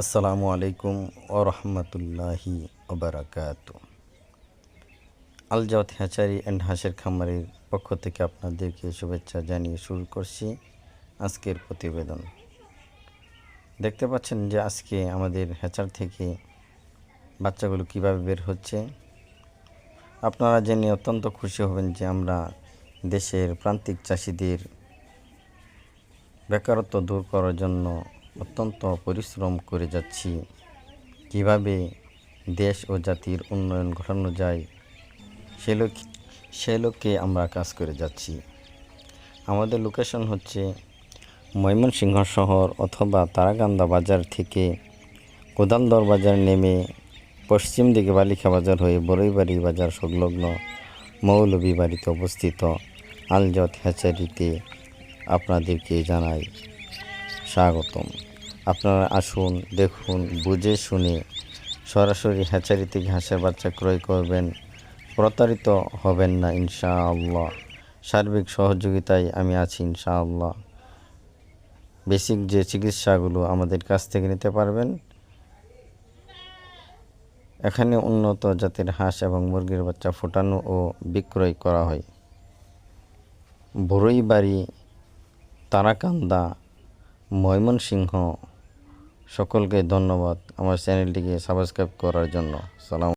আসসালামু আলাইকুম ও রহমতুল্লাহি ওবরাকাত আলজাওয়াত হ্যাচারি অ্যান্ড হাঁসের খামারের পক্ষ থেকে আপনাদেরকে শুভেচ্ছা জানিয়ে শুরু করছি আজকের প্রতিবেদন। দেখতে পাচ্ছেন যে আজকে আমাদের হ্যাচার থেকে বাচ্চাগুলো কীভাবে বের হচ্ছে। আপনারা জেনে অত্যন্ত খুশি হবেন যে আমরা দেশের প্রান্তিক চাষিদের বেকারত্ব দূর করার জন্য অত্যন্ত পরিশ্রম করে যাচ্ছি। কীভাবে দেশ ও জাতির উন্নয়ন ঘটানো যায়, সে লক্ষ্যে সে লক্ষ্যে আমরা কাজ করে যাচ্ছি। আমাদের লোকেশন হচ্ছে ময়মনসিংহ শহর অথবা তারাকান্দা বাজার থেকে কোদালদর বাজার নেমে পশ্চিম দিকে বালিকা বাজার হয়ে বড়ইবাড়ি বাজার সংলগ্ন মৌলভী বাড়িতে অবস্থিত আলজত হ্যাচারিতে আপনাদেরকে জানাই স্বাগতম। আপনারা আসুন, দেখুন, বুঝে শুনে সরাসরি হ্যাচারি থেকে হাঁসের বাচ্চা ক্রয় করবেন। প্রতারিত হবেন না, ইনশাআল্লাহ। সার্বিক সহযোগিতায় আমি আছি, ইনশাআল্লাহ। বেসিক যে চিকিৎসাগুলো আমাদের কাছ থেকে নিতে পারবেন, এখানে উন্নত জাতের হাঁস এবং মুরগির বাচ্চা ফোটানো ও বিক্রয় করা হয়। বড়ইবাড়ি তারাকান্দা, ময়মনসিংহ সকলকে ধন্যবাদ আমার চ্যানেলটিকে সাবস্ক্রাইব করার জন্য। সালাম